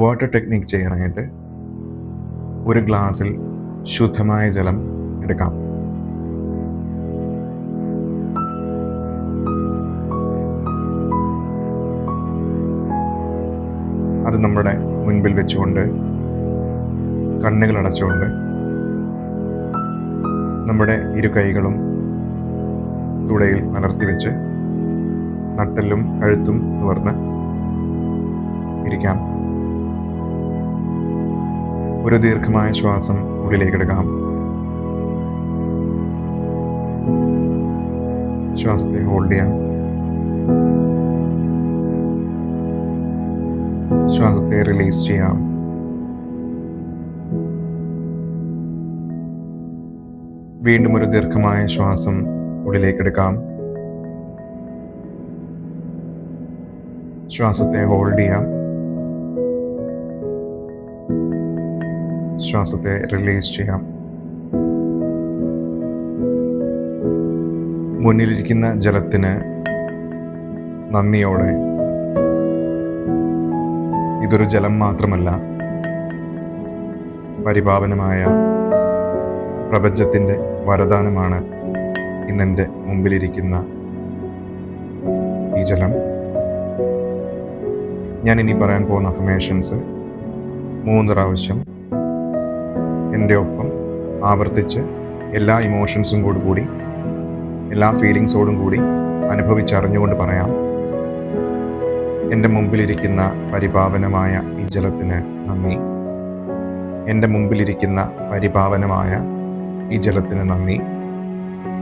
Water technique ചെയ്യാനായിട്ട് ഒരു ഗ്ലാസ്സിൽ ശുദ്ധമായ ജലം എടുക്കാം. അത് നമ്മുടെ മുൻപിൽ വെച്ചുകൊണ്ട് കണ്ണുകൾ അടച്ചുകൊണ്ട് നമ്മുടെ ഇരു കൈകളും തുടയിൽ മലർത്തി വെച്ച് നട്ടലും കഴുത്തും തുറന്ന് ഇരിക്കാം. ഒരു ദീർഘമായ ശ്വാസം ഉള്ളിലേക്ക് എടുക്കാം. ശ്വാസത്തെ ഹോൾഡ് ചെയ്യാം. ശ്വാസത്തെ റിലീസ് ചെയ്യാം. വീണ്ടും ഒരു ദീർഘമായ ശ്വാസം ഉള്ളിലേക്ക് എടുക്കാം. ശ്വാസത്തെ ഹോൾഡ് ചെയ്യാം. ശ്വാസത്തെ റിലീസ് ചെയ്യാം. മുന്നിലിരിക്കുന്ന ജലത്തിന് നന്ദിയോടെ ഇതൊരു ജലം മാത്രമല്ല പരിപാവനമായ പ്രപഞ്ചത്തിന്റെ വരദാനമാണ് ഇന്നെന്റെ മുമ്പിലിരിക്കുന്ന ഈ ജലം. ഞാൻ ഇനി പറയാൻ പോകുന്ന അഫമേഷൻസ് മൂന്ന് പ്രാവശ്യം. എന്റെ ഒപ്പം ആവർത്തിച്ച് എല്ലാ ഇമോഷൻസും കൂടി കൂടി എല്ലാ ഫീലിങ്സോടും കൂടി അനുഭവിച്ചറിഞ്ഞുകൊണ്ട് പറയാം. എന്റെ മുമ്പിലിരിക്കുന്ന പരിപാവനമായ ഈ ജലത്തിന് നന്ദി. എന്റെ മുമ്പിലിരിക്കുന്ന പരിപാവനമായ ഈ ജലത്തിന് നന്ദി.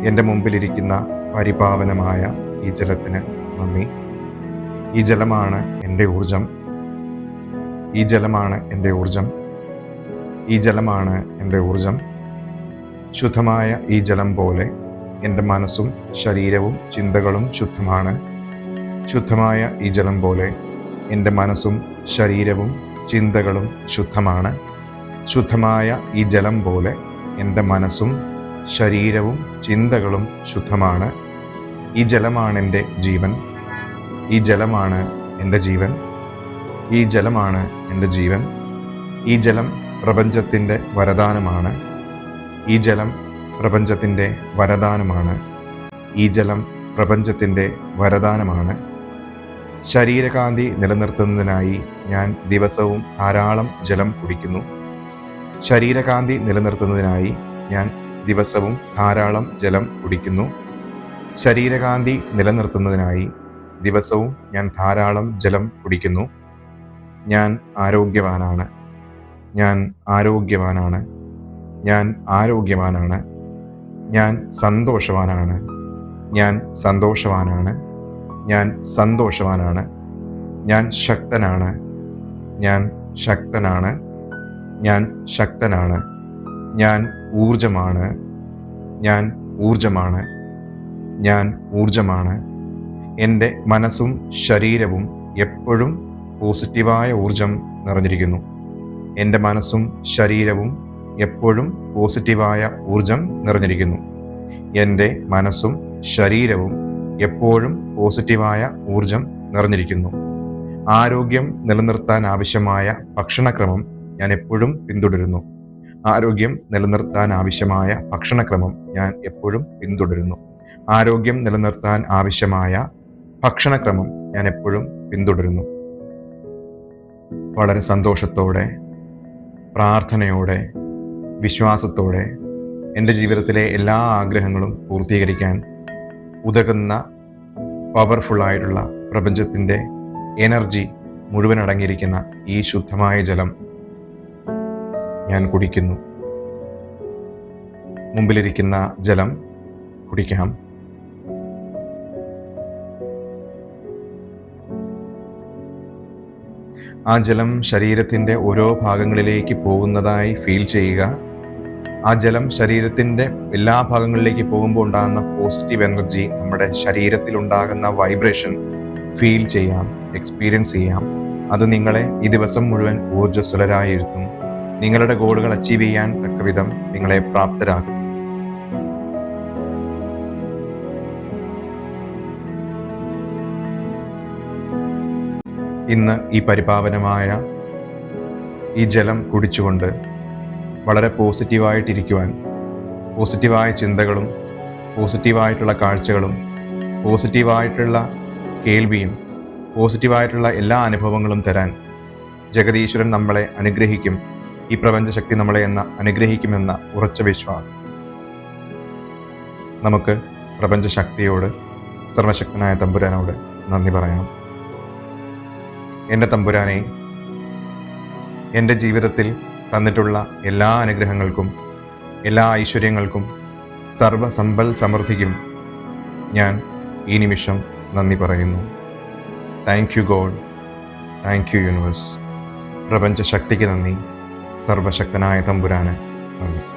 എന്റെ മുമ്പിലിരിക്കുന്ന പരിപാവനമായ ഈ ജലത്തിന് നന്ദി. ഈ ജലമാണ് എന്റെ ഊർജം ഈ ജലമാണ് എന്റെ ഊർജം ഈ ജലമാണ് എന്റെ ഊർജം. ശുദ്ധമായ ഈ ജലം പോലെ എന്റെ മനസ്സും ശരീരവും ചിന്തകളും ശുദ്ധമാണ്. ശുദ്ധമായ ഈ ജലം പോലെ എന്റെ മനസ്സും ശരീരവും ചിന്തകളും ശുദ്ധമാണ്. ശുദ്ധമായ ഈ ജലം പോലെ എന്റെ മനസ്സും ശരീരവും ചിന്തകളും ശുദ്ധമാണ്. ഈ ജലമാണ് എന്റെ ജീവൻ. ഈ ജലമാണ് എന്റെ ജീവൻ. ഈ ജലമാണ് എന്റെ ജീവൻ. ഈ ജലം പ്രപഞ്ചത്തിന്റെ വരദാനമാണ്. ഈ ജലം പ്രപഞ്ചത്തിന്റെ വരദാനമാണ്. ഈ ജലം പ്രപഞ്ചത്തിന്റെ വരദാനമാണ്. ശരീരകാന്തി നിലനിർത്തുന്നതിനായി ഞാൻ ദിവസവും ധാരാളം ജലം കുടിക്കുന്നു. ശരീരകാന്തി നിലനിർത്തുന്നതിനായി ഞാൻ ദിവസവും ധാരാളം ജലം കുടിക്കുന്നു. ശരീരകാന്തി നിലനിർത്തുന്നതിനായി ദിവസവും ഞാൻ ധാരാളം ജലം കുടിക്കുന്നു. ഞാൻ ആരോഗ്യവാനാണ്. ഞാൻ ആരോഗ്യവാനാണ്. ഞാൻ ആരോഗ്യവാനാണ്. ഞാൻ സന്തോഷവാനാണ്. ഞാൻ സന്തോഷവാനാണ്. ഞാൻ സന്തോഷവാനാണ്. ഞാൻ ശക്തനാണ്. ഞാൻ ശക്തനാണ്. ഞാൻ ശക്തനാണ്. ഞാൻ ഊർജമാണ് ഞാൻ ഊർജമാണ് ഞാൻ ഊർജമാണ് എന്റെ മനസ്സും ശരീരവും എപ്പോഴും പോസിറ്റീവായ ഊർജം നിറഞ്ഞിരിക്കുന്നു. എന്റെ മനസ്സും ശരീരവും എപ്പോഴും പോസിറ്റീവായ ഊർജം നിറഞ്ഞിരിക്കുന്നു. എന്റെ മനസ്സും ശരീരവും എപ്പോഴും പോസിറ്റീവായ ഊർജം നിറഞ്ഞിരിക്കുന്നു. ആരോഗ്യം നിലനിർത്താൻ ആവശ്യമായ ഭക്ഷണക്രമം ഞാൻ എപ്പോഴും പിന്തുടരുന്നു. ആരോഗ്യം നിലനിർത്താൻ ആവശ്യമായ ഭക്ഷണക്രമം ഞാൻ എപ്പോഴും പിന്തുടരുന്നു. ആരോഗ്യം നിലനിർത്താൻ ആവശ്യമായ ഭക്ഷണക്രമം ഞാൻ എപ്പോഴും പിന്തുടരുന്നു. വളരെ സന്തോഷത്തോടെ പ്രാർത്ഥനയോടെ വിശ്വാസത്തോടെ എന്റെ ജീവിതത്തിലെ എല്ലാ ആഗ്രഹങ്ങളും പൂർത്തീകരിക്കാൻ ഉതകുന്ന പവർഫുള്ളായിട്ടുള്ള പ്രപഞ്ചത്തിന്റെ എനർജി മുഴുവൻ അടങ്ങിയിരിക്കുന്ന ഈ ശുദ്ധമായ ജലം ഞാൻ കുടിക്കുന്നു. മുമ്പിലിരിക്കുന്ന ജലം കുടിക്കാം. ആ ജലം ശരീരത്തിന്റെ ഓരോ ഭാഗങ്ങളിലേക്ക് പോകുന്നതായി ഫീൽ ചെയ്യുക. ആ ജലം ശരീരത്തിന്റെ എല്ലാ ഭാഗങ്ങളിലേക്ക് പോകുമ്പോൾ ഉണ്ടാകുന്ന പോസിറ്റീവ് എനർജി നമ്മുടെ ശരീരത്തിൽ ഉണ്ടാകുന്ന വൈബ്രേഷൻ ഫീൽ ചെയ്യാം എക്സ്പീരിയൻസ് ചെയ്യാം. അത് നിങ്ങളെ ഈ ദിവസം മുഴുവൻ ഊർജസ്വലരായിരുത്തും. നിങ്ങളുടെ ഗോളുകൾ അച്ചീവ് ചെയ്യാൻ തക്കവിധം നിങ്ങളെ പ്രാപ്തരാക്കും. ഇന്ന് ഈ പരിപാവനമായ ഈ ജലം കുടിച്ചുകൊണ്ട് വളരെ പോസിറ്റീവായിട്ടിരിക്കുവാൻ പോസിറ്റീവായ ചിന്തകളും പോസിറ്റീവായിട്ടുള്ള കാഴ്ചകളും പോസിറ്റീവായിട്ടുള്ള കേൾവിയും പോസിറ്റീവായിട്ടുള്ള എല്ലാ അനുഭവങ്ങളും തരാൻ ജഗതീശ്വരൻ നമ്മളെ അനുഗ്രഹിക്കും ഈ പ്രപഞ്ചശക്തി നമ്മളെ എന്ന അനുഗ്രഹിക്കുമെന്ന ഉറച്ച വിശ്വാസം. നമുക്ക് പ്രപഞ്ചശക്തിയോട് സർവശക്തനായ തമ്പുരാനോട് നന്ദി പറയാം. എന്റെ തമ്പുരാനെ എന്റെ ജീവിതത്തിൽ തന്നിട്ടുള്ള എല്ലാ അനുഗ്രഹങ്ങൾക്കും എല്ലാ ഐശ്വര്യങ്ങൾക്കും സർവസമ്പൽ സമൃദ്ധിക്കും ഞാൻ ഈ നിമിഷം നന്ദി പറയുന്നു. Thank you god thank you universe പ്രപഞ്ചശക്തിക്ക് നന്ദി. സർവശക്തനായ തമ്പുരാന് നന്ദി.